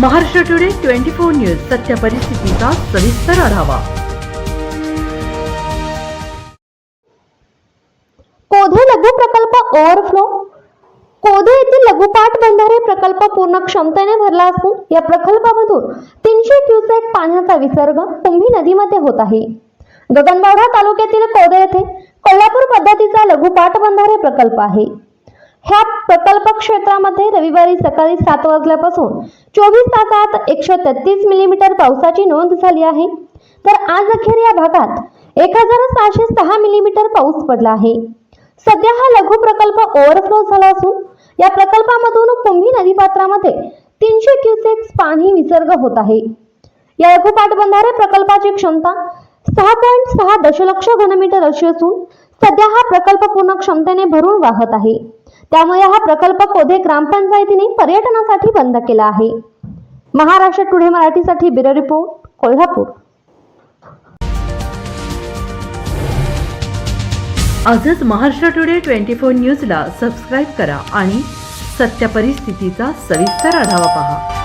Maharashtra today twenty four news सत्य परिस्थितीचा सविस्तर आढावा. कोधे लघु प्रकल्प ओव्हरफ्लो कोधे येथील लघुपाट बंधारे प्रकल्प पूर्ण क्षमतेने भरला असून या प्रकल्पामधून तीनशे क्युसेक पाण्याचा विसर्ग कुंभी नदीमध्ये होत आहे. गगनबावडा तालुक्यातील कोधे येथे कोल्हापूर पद्धतीचा लघुपाट बंधारे प्रकल्प आहे. ह्या प्रकल्प क्षेत्रामध्ये रविवारी सकाळी सात वाजल्यापासून चोवीस तासात एकशे तेहतीस मिलीमीटर पावसाची नोंद झाली आहे. तर आज अखेर या भागात एक हजार सहाशे सहा मिलीमीटर पाऊस पडला आहे. सध्या हा लघु प्रकल्प ओव्हरफ्लो झाला असून या प्रकल्पामधून कुंभी नदीपात्रामध्ये तीनशे क्युसेक्स पाणी विसर्ग होत आहे. या लघु पाटबंधारे प्रकल्पाची क्षमता सहा पॉईंट सहा दशलक्ष घनमीटर अशी असून सध्या हा प्रकल्प पूर्ण क्षमतेने भरून वाहत आहे. त्यामुळे हा प्रकल्प कोधे ग्रामपंचायतीने पर्यटनासाठी बंद केला आहे. महाराष्ट्र टुडे मराठीसाठी ब्युरो रिपोर्ट कोल्हापूर. आजच महाराष्ट्र टुडे ट्वेंटी फोर न्यूजला सबस्क्राईब करा आणि सत्य परिस्थितीचा सविस्तर आढावा पहा.